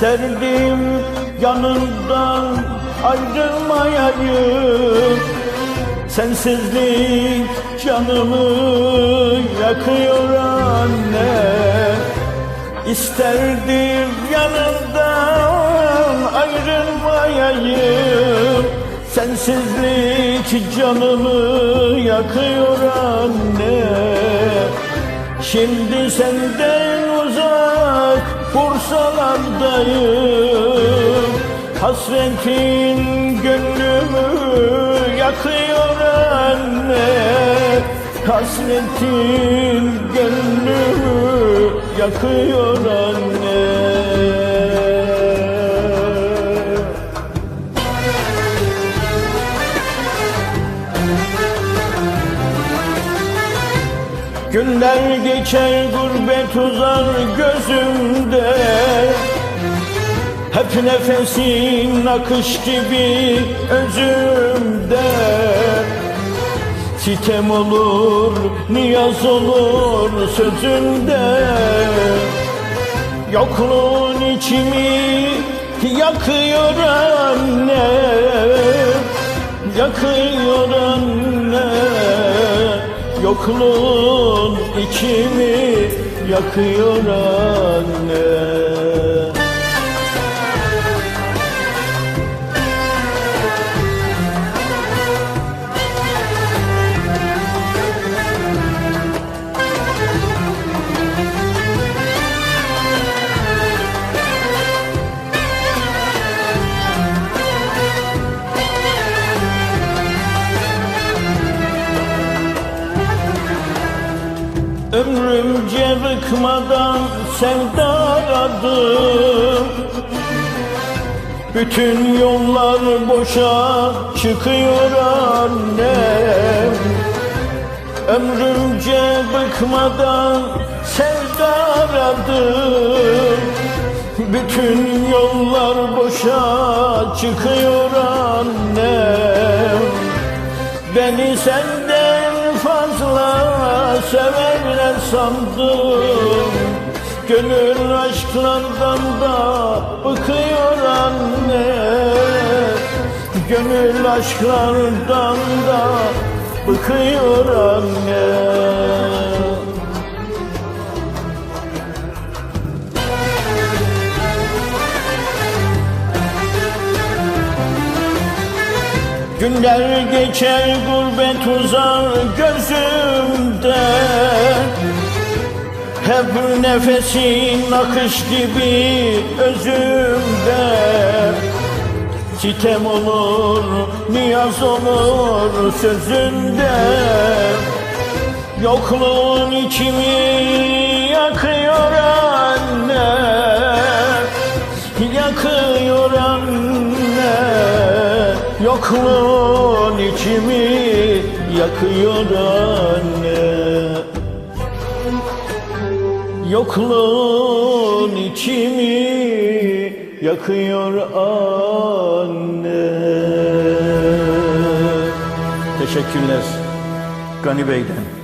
İsterdim yanından ayrılmayayım. Sensizlik canımı yakıyor anne. İsterdim yanından ayrılmayayım. Sensizlik canımı yakıyor anne. Şimdi senden uzak Bursalardayım Hasretin gönlümü yakıyor anne. Hasretin gönlümü yakıyor anne. Günler geçer gurbet uzar gözümde. Hep nefesin akış gibi özümde. Sitem olur, niyaz olur sözünde Yokluğun içimi yakıyor anne. Yakıyor anne. Yokluğun içimi yakıyor anne Ömrümce bıkmadan sevda aradım Bütün yollar boşa çıkıyor annem Ömrümce bıkmadan sevda aradım Bütün yollar boşa çıkıyor annem Beni senden fazla severler sandım Gönül aşklardan da bıkıyor anne. Gönül aşklardan da bıkıyor anne Günler geçer gurbet uzar gözümde. Hep nefesin akış gibi özümde. Sitem olur, niyaz olur sözünde. Yokluğun içimi yakıyor Yokluğun içimi yakıyor anne. Yokluğun içimi yakıyor anne. Teşekkürler Gani Bey'den